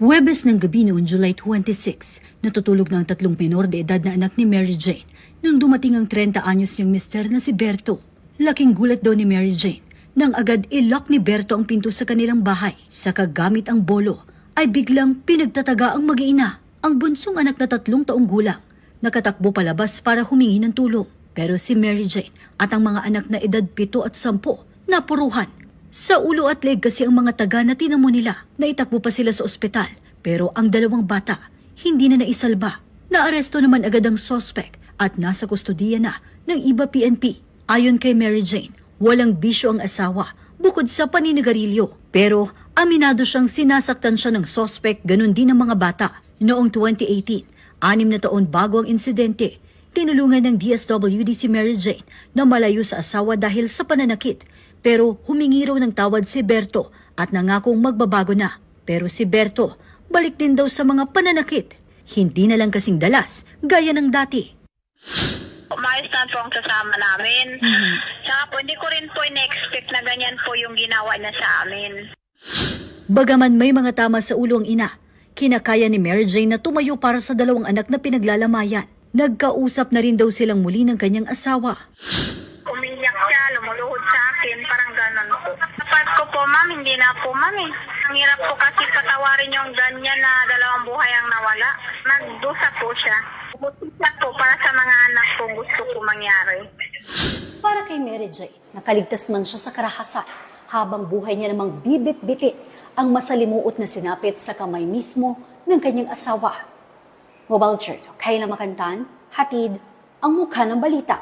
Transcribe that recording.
Huwebes ng gabi noong July 26, natutulog na ang tatlong minor de edad na anak ni Mary Jane nung dumating ang 30 anyos niyang mister na si Berto. Laking gulat daw ni Mary Jane nang agad ilock ni Berto ang pinto sa kanilang bahay. Sa kagamit ang bolo, ay biglang pinagtataga ang mag-iina, ang bunsong anak na tatlong taong gulang. Nakatakbo palabas para humingi ng tulong. Pero si Mary Jane at ang mga anak na edad pito at sampo napuruhan sa ulo at leg kasi ang mga taga na tinamo nila. Naitakbo pa sila sa ospital. Pero ang dalawang bata, hindi na naisalba. Naaresto naman agad ang sospek at nasa kustodiya na ng iba PNP. Ayon kay Mary Jane, walang bisyo ang asawa bukod sa paninigarilyo. Pero aminado siyang sinasaktan siya ng sospek ganun din ang mga bata. Noong 2018, anim na taon bago ang insidente, tinulungan ng DSWD si Mary Jane na malayo sa asawa dahil sa pananakit pero humingi raw ng tawad si Berto at nangakong magbabago na. Pero si Berto, balik din daw sa mga pananakit. Hindi na lang kasing dalas, gaya ng dati. Umayos na po ang kasama namin. Saka po, hindi ko rin po in-expect na ganyan po yung ginawa niya sa amin. Bagaman may mga tama sa ulo ang ina, kinakaya ni Mary Jane na tumayo para sa dalawang anak na pinaglalamayan. Nagkausap na rin daw silang muli ng kanyang asawa. Umiyak siya, lumuluhod sa akin, parang ganon po. Dapat ko po, ma'am, hindi na po, ma'am eh. Ang hirap po kasi patawarin yung ganyan na dalawang buhay ang nawala. Nagdusa po siya. Buti po para sa mga anak ko gusto ko mangyari. Para kay Mary Jane, nakaligtas man siya sa karahasan habang buhay niya namang bibit-bitit ang masalimuot na sinapit sa kamay mismo ng kanyang asawa. Mobile Journal, Kayla Makantan, hatid ang mukha ng balita.